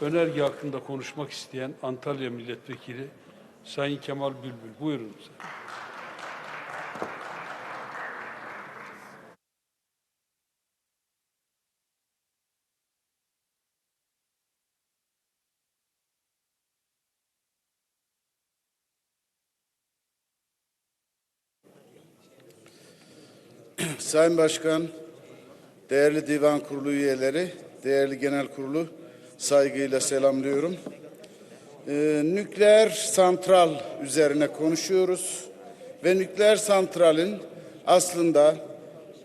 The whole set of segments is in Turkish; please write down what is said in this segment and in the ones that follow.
önerge hakkında konuşmak isteyen Antalya Milletvekili Sayın Kemal Bülbül. Buyurun. Sayın Başkan, değerli Divan Kurulu üyeleri, değerli Genel Kurulu saygıyla selamlıyorum. Ee, nükleer santral üzerine konuşuyoruz ve nükleer santralin aslında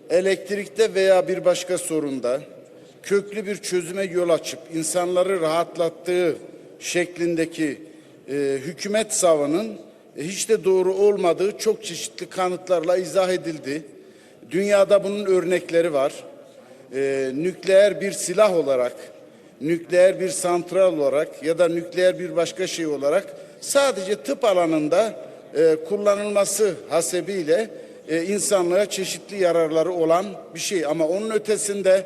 elektrikte veya bir başka sorunda köklü bir çözüme yol açıp insanları rahatlattığı şeklindeki e, hükümet savının e, hiç de doğru olmadığı çok çeşitli kanıtlarla izah edildi. Dünyada bunun örnekleri var. Ee, nükleer bir silah olarak, nükleer bir santral olarak ya da nükleer bir başka şey olarak sadece tıp alanında e, kullanılması hasebiyle e, insanlığa çeşitli yararları olan bir şey. Ama onun ötesinde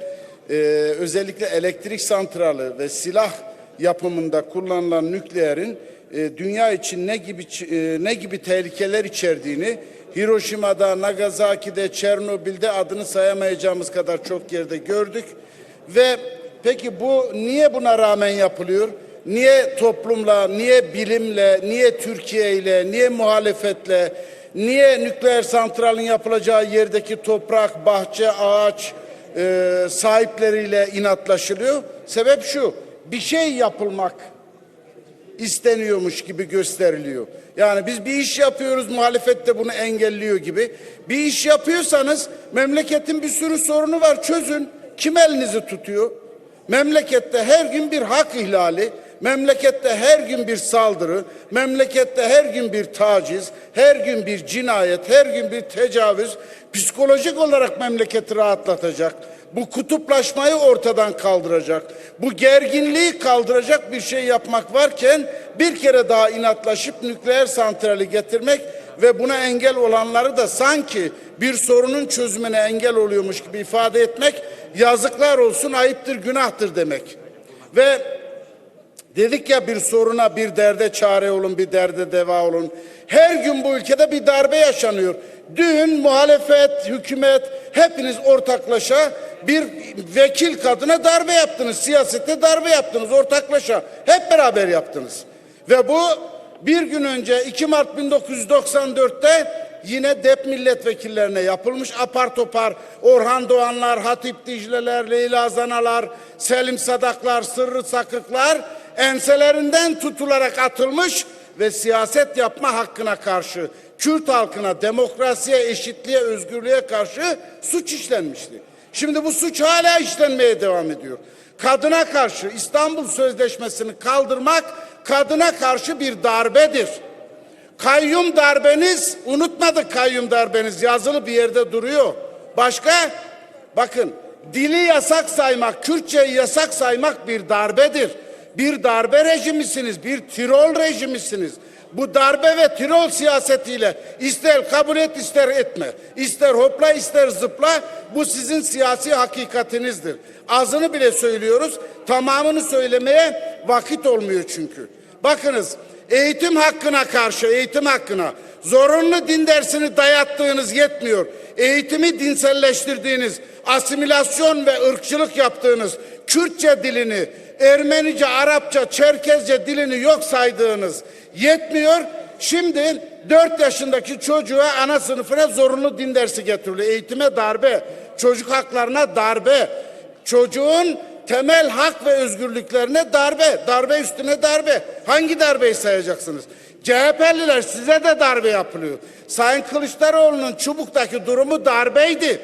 e, özellikle elektrik santralı ve silah yapımında kullanılan nükleerin e, dünya için ne gibi e, ne gibi tehlikeler içerdiğini Hiroşima'da, Nagasaki'de, Çernobil'de adını sayamayacağımız kadar çok yerde gördük. Ve peki bu niye buna rağmen yapılıyor? Niye toplumla, niye bilimle, niye Türkiye ile, niye muhalefetle, niye nükleer santralin yapılacağı yerdeki toprak, bahçe, ağaç e, sahipleriyle inatlaşılıyor? Sebep şu, bir şey yapılmak isteniyormuş gibi gösteriliyor. Yani biz bir iş yapıyoruz, muhalefet de bunu engelliyor gibi. Bir iş yapıyorsanız memleketin bir sürü sorunu var, çözün. Kim elinizi tutuyor? Memlekette her gün bir hak ihlali, memlekette her gün bir saldırı, memlekette her gün bir taciz, her gün bir cinayet, her gün bir tecavüz psikolojik olarak memleketi rahatlatacak bu kutuplaşmayı ortadan kaldıracak, bu gerginliği kaldıracak bir şey yapmak varken bir kere daha inatlaşıp nükleer santrali getirmek ve buna engel olanları da sanki bir sorunun çözümüne engel oluyormuş gibi ifade etmek yazıklar olsun ayıptır günahtır demek. Ve dedik ya bir soruna bir derde çare olun bir derde deva olun. Her gün bu ülkede bir darbe yaşanıyor. Dün muhalefet, hükümet hepiniz ortaklaşa bir vekil kadına darbe yaptınız. Siyasette darbe yaptınız ortaklaşa. Hep beraber yaptınız. Ve bu bir gün önce 2 Mart 1994'te yine DEP milletvekillerine yapılmış apar topar Orhan Doğanlar, Hatip Dicleler, Leyla Zanalar, Selim Sadaklar, Sırrı Sakıklar enselerinden tutularak atılmış ve siyaset yapma hakkına karşı Kürt halkına demokrasiye, eşitliğe, özgürlüğe karşı suç işlenmişti. Şimdi bu suç hala işlenmeye devam ediyor. Kadına karşı İstanbul Sözleşmesi'ni kaldırmak kadına karşı bir darbedir. Kayyum darbeniz, unutmadık kayyum darbeniz yazılı bir yerde duruyor. Başka? Bakın dili yasak saymak, Kürtçeyi yasak saymak bir darbedir. Bir darbe rejimisiniz, bir tirol rejimisiniz. Bu darbe ve tirol siyasetiyle ister kabul et ister etme, ister hopla ister zıpla bu sizin siyasi hakikatinizdir. Azını bile söylüyoruz, tamamını söylemeye vakit olmuyor çünkü. Bakınız eğitim hakkına karşı, eğitim hakkına zorunlu din dersini dayattığınız yetmiyor. Eğitimi dinselleştirdiğiniz, asimilasyon ve ırkçılık yaptığınız, Kürtçe dilini, Ermenice, Arapça, Çerkezce dilini yok saydığınız yetmiyor. Şimdi 4 yaşındaki çocuğa ana sınıfına zorunlu din dersi getiriliyor. Eğitime darbe, çocuk haklarına darbe, çocuğun temel hak ve özgürlüklerine darbe, darbe üstüne darbe. Hangi darbeyi sayacaksınız? CHP'liler size de darbe yapılıyor. Sayın Kılıçdaroğlu'nun çubuktaki durumu darbeydi.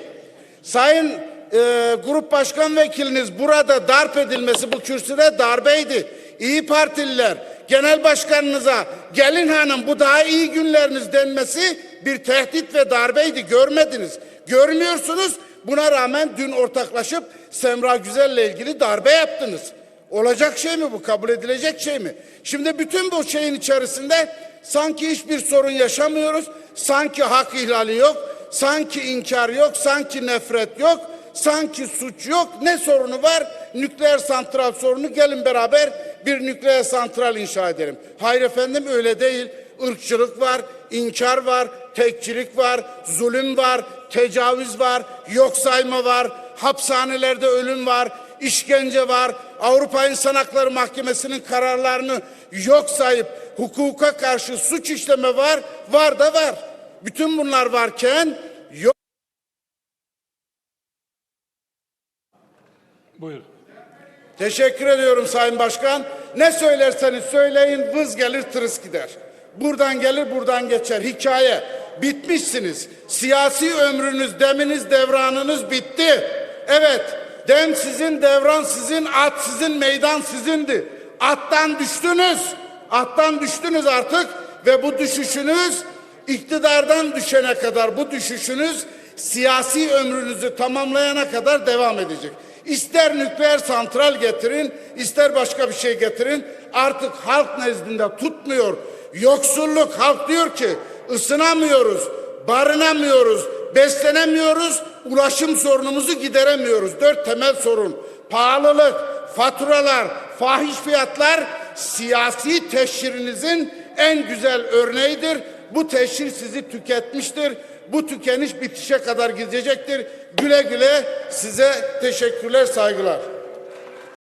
Sayın e, grup başkan vekiliniz burada darp edilmesi bu kürsüde darbeydi. İyi Partililer genel başkanınıza gelin hanım bu daha iyi günleriniz denmesi bir tehdit ve darbeydi görmediniz. Görmüyorsunuz buna rağmen dün ortaklaşıp Semra Güzel'le ilgili darbe yaptınız. Olacak şey mi bu? Kabul edilecek şey mi? Şimdi bütün bu şeyin içerisinde sanki hiçbir sorun yaşamıyoruz. Sanki hak ihlali yok. Sanki inkar yok. Sanki nefret yok. Sanki suç yok. Ne sorunu var? Nükleer santral sorunu. Gelin beraber bir nükleer santral inşa edelim. Hayır efendim öyle değil. Irkçılık var, inkar var, tekçilik var, zulüm var, tecavüz var, yok sayma var, hapishanelerde ölüm var, işkence var, Avrupa İnsan Hakları Mahkemesi'nin kararlarını yok sayıp hukuka karşı suç işleme var, var da var. Bütün bunlar varken yok Buyur. Teşekkür ediyorum Sayın Başkan. Ne söylerseniz söyleyin vız gelir tırıs gider. Buradan gelir buradan geçer. Hikaye. Bitmişsiniz. Siyasi ömrünüz, deminiz, devranınız bitti. Evet. Dem sizin, devran sizin, at sizin, meydan sizindi. Attan düştünüz. Attan düştünüz artık ve bu düşüşünüz iktidardan düşene kadar bu düşüşünüz siyasi ömrünüzü tamamlayana kadar devam edecek. İster nükleer santral getirin, ister başka bir şey getirin. Artık halk nezdinde tutmuyor. Yoksulluk halk diyor ki ısınamıyoruz, barınamıyoruz, beslenemiyoruz, ulaşım sorunumuzu gideremiyoruz. Dört temel sorun. Pahalılık, faturalar, fahiş fiyatlar siyasi teşhirinizin en güzel örneğidir. Bu teşhir sizi tüketmiştir. Bu tükeniş bitişe kadar gidecektir. Güle güle size teşekkürler, saygılar.